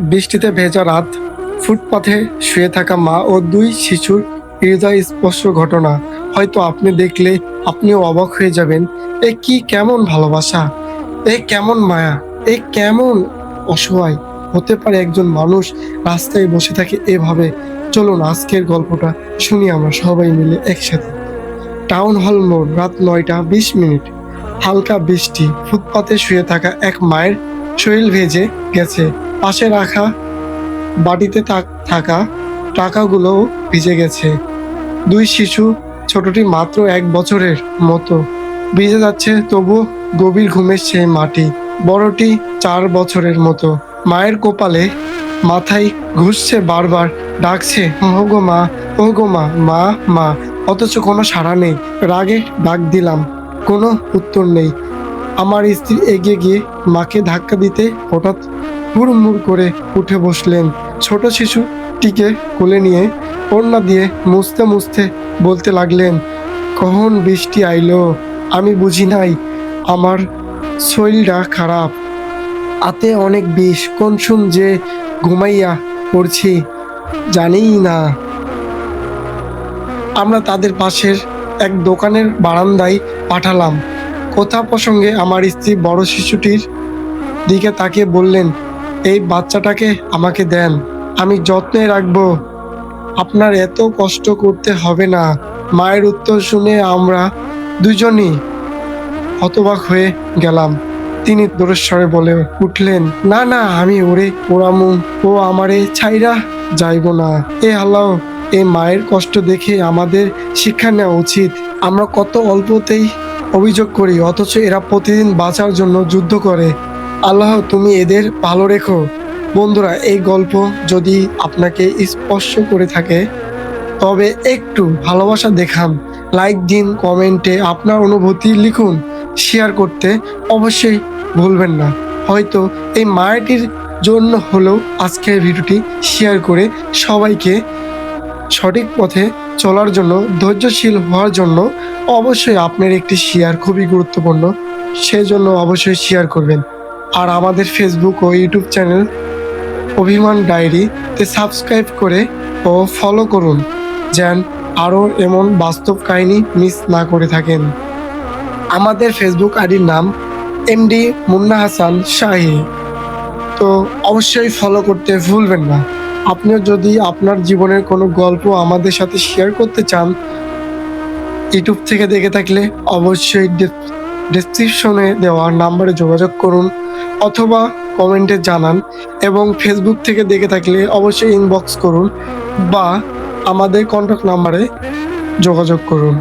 বৃষ্টিতে ভেজা রাত, ফুটপাথে শুয়ে থাকা মা ও দুই শিশুর হৃদয় স্পর্শ ঘটনা। হয়তো আপনি দেখলে আপনিও অবাক হয়ে যাবেন, এ কি কেমন ভালোবাসা? এ কেমন মায়া? এ কেমন অসহায়? হতে পারে একজন মানুষ রাস্তায় বসে থাকে এভাবে। চলুন, আজকের গল্পটা শুনি আমরা সবাই মিলে একসাথে। টাউন হল মোড়, রাত নয়টা বিশ মিনিট। হালকা বৃষ্টি, ফুটপাতে শুয়ে থাকা এক মায়ের শরীর ভেজে গেছে। পাশে রাখা, বাটিতে থাক- টাকাগুলোও ভিজে গেছে। দুই শিশু ছোটটি মাত্র এক বছরের মতো। ভিজে যাচ্ছে, তবু গভীর ঘুমের সেই মাটি। বড়টি চার বছরের মতো। মায়ের কোপালে মাথায় ঘুষছে বারবার, ডাকছে গো মা ও গো মা মা মা। অথচ কোনো সাড়া নেই। রাগে ডাক দিলাম, কোনো উত্তর নেই। আমার স্ত্রী এগিয়ে গিয়ে মাকে ধাক্কা দিতে হঠাৎ হুড়মুড় করে উঠে বসলেন। ছোট শিশুটিকে কোলে নিয়ে ওড়না দিয়ে মুছতে মুছতে বলতে লাগলেন, কখন বৃষ্টি আইলো? আমি বুঝি নাই, আমার শরীরটা খারাপ। আতে অনেক বিষ কোন শুন যে ঘুমাইয়া পড়ছি, জানিই না। আমরা তাদের পাশের এক দোকানের বারান্দায় পাঠালাম। কথা প্রসঙ্গে আমার স্ত্রী বড় শিশুটির দিকে তাকিয়ে বললেন এই বাচ্চাটাকে আমাকে দেন, আমি যত্নে রাখব। আপনার এত কষ্ট করতে হবে না। মায়ের উত্তর শুনে আমরা দুজনই হতবাক হয়ে গেলাম। তিনি দূরেশ্বরে বলে উঠলেন, না না, আমি ওরে ওরামু ও আমারে ছাইরা যাইব না। এ আল্লাহ এই মায়ের কষ্ট দেখে আমাদের শিক্ষা নেওয়া উচিত। আমরা কত অল্পতেই অভিযোগ করি, অথচ এরা প্রতিদিন বাঁচার জন্য যুদ্ধ করে। আল্লাহ, তুমি এদের ভালো রেখো। বন্ধুরা, এই গল্প যদি আপনাকে স্পর্শ করে থাকে, তবে একটু ভালোবাসা দেখান। লাইক দিন, কমেন্টে আপনার অনুভূতি লিখুন। শেয়ার করতে অবশ্যই ভুলবেন না। হয়তো এই মায়াটির জন্য হলেও আজকের ভিডিওটি শেয়ার করে সবাইকে সঠিক পথে চলার জন্য, ধৈর্যশীল হওয়ার জন্য অবশ্যই আপনার একটি শেয়ার খুবই গুরুত্বপূর্ণ। সেজন্য অবশ্যই শেয়ার করবেন। আর আমাদের ফেসবুক ও ইউটিউব চ্যানেল অভিমান ডায়েরিতে সাবস্ক্রাইব করে ও ফলো করুন, যেন আরও এমন বাস্তব কাহিনী মিস না করে থাকেন। আমাদের ফেসবুক আইডির নাম এমডি মুন্না হাসান শাহী। তো অবশ্যই ফলো করতে ভুলবেন না। আপনিও যদি আপনার জীবনের কোনো গল্প আমাদের সাথে শেয়ার করতে চান ইউটিউব থেকে দেখে থাকলে অবশ্যই ডেসক্রিপশনে দেওয়া নাম্বারে যোগাযোগ করুন। অথবা কমেন্টে জানান এবং ফেসবুক থেকে দেখে থাকলে অবশ্যই ইনবক্স করুন বা আমাদের কন্ট্যাক্ট নাম্বারে যোগাযোগ করুন।